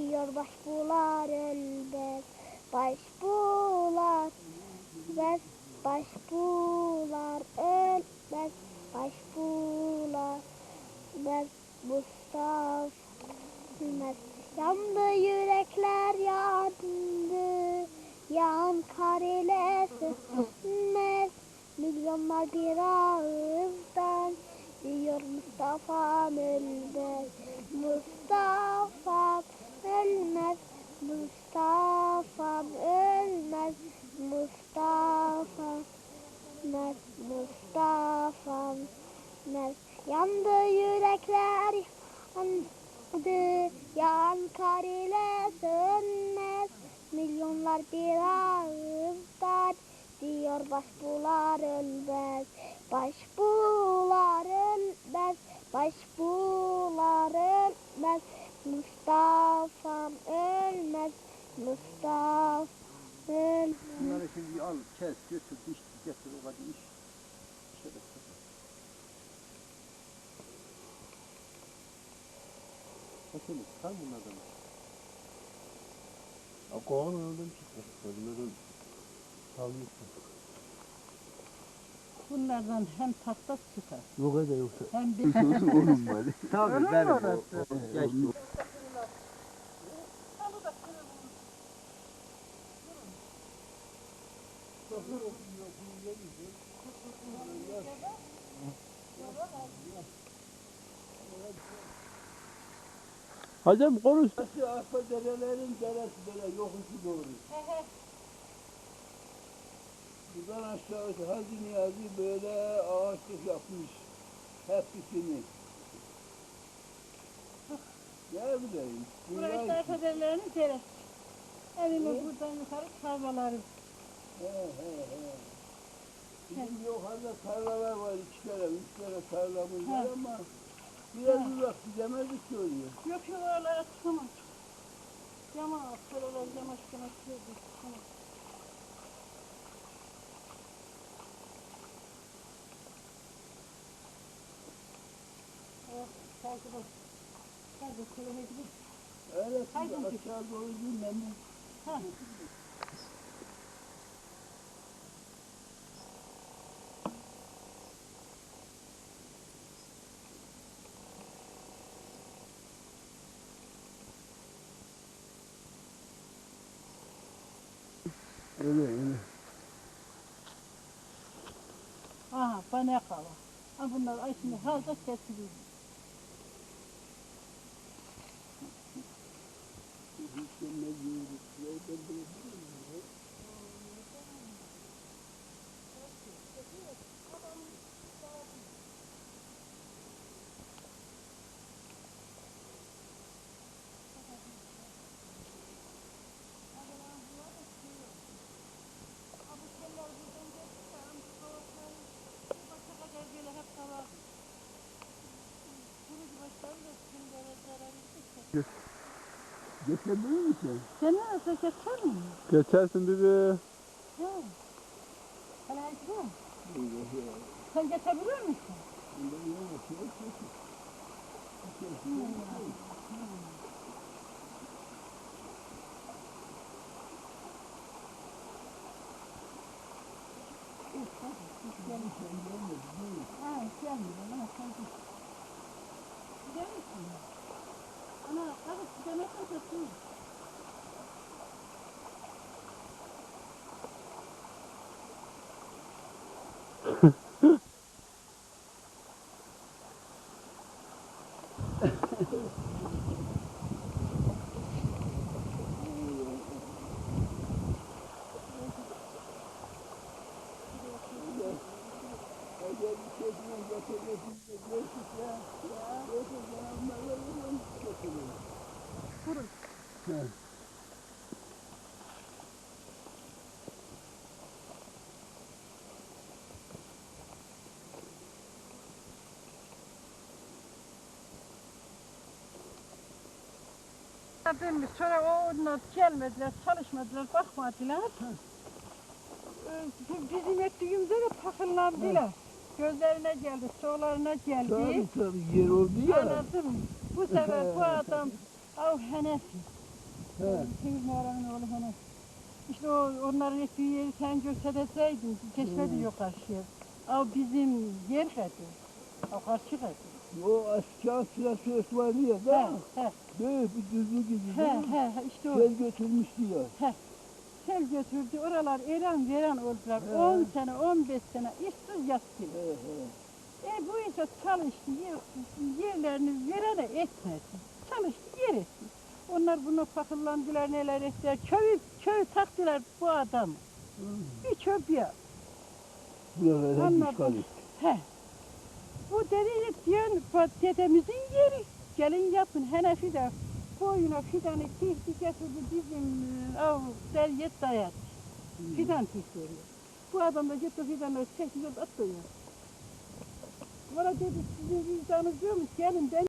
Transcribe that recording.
Diyor başbuğlar ölmez, başbuğlar ölmez, başbuğlar ölmez, başbuğlar ölmez, Mustafa ölmez. Yandı yürekler yandı, yan kar ile sönmez, milyonlar bir ağızdan diyor Mustafa ölmez, Mustafa ölmez, Mustafa ölmez, Mustafa ölmez, Mustafa ölmez. Yandı yürekler yandı, yan kar ile sönmez, milyonlar bir ağızdan diyor başbuğlar ölmez, başbuğlar ölmez, başbuğlar ölmez, Mustafa'm ölmez, Mustafa ölmez. Bunları şimdi al, kes, götür, diş, getir, o kadar iş. Şöyle. Bakın, tam bunlardan. Ya kovan oradan çıktı. Bunları salmışsın. Bunlardan hem tahta çıkar Yok hadi yoksa. hem bir Onun var. Tabii, Öyle mi benim o. orası? o- Geçti. Hocam konuş. Arpa derelerin deresi böyle yokuşu doğru. Buradan aşağı Hacı Niyazi böyle ağaçlık yapmış. Hepsini. Ne bileyim. buraya Bunlar işte federlerinin deresi. Evimi buradan yukarı tarlaları. He he he. Bizim yukarıda tarlalar var iki tane, üç tane tarlamız var He. ama biraz uzak gidemedik ki oraya. Yok yok oralara çıkamaz. Yama oralar yamaç yamaç yürüdü. Et. Hadi kulübe gidip. Öyle öyle. Aha, bana kala. Ha bunlar ay şimdi halde kesiliyor. Geçebilir misin? Sen ne nasıl geçer mi? Geçersin dedi. Ya. Sen mı? Sen geçebilir misin? Ha, Hmm. Demiş, sonra onlar gelmediler, çalışmadılar, bakmadılar. Ee, Bizim ettiğimizde de takırlandılar. Gözlerine geldi, soğlarına geldi. Tabii tabii yer oldu ya. Anladım. Bu sefer bu adam av henefi. He. Çevirme oranın oğlu hani. İşte o onların ettiği yeri sen gösterseydin keşfedi yok karşıya. Ama bizim yer kadı. O karşı kadı. O asker sırası var ya He, da he, böyle bir düzlü gibi he, he, işte o. Sel götürmüş diyor. Sel götürdü, oralar eran veren oldular. He. 10 sene, 15 sene işsiz yattılar. He he. E bu işe çalıştı, yer- yerlerini verene etmedi. Çalıştı, yer etti. Onlar buna fakirlandılar, neler ettiler. Köyü, köyü taktılar bu adamı. Bir çöp ya. Buralara işgal etti. He. Bu dedi diyen dedemizin yeri. Gelin yapın Hanefi de boyuna fidanı tilki getirdi bizim e, av derye dayadı. Fidan tilki veriyor. Bu adam da gitti fidanları attı ya. Bana dedi sizin vicdanınız diyor mu? Gelin ben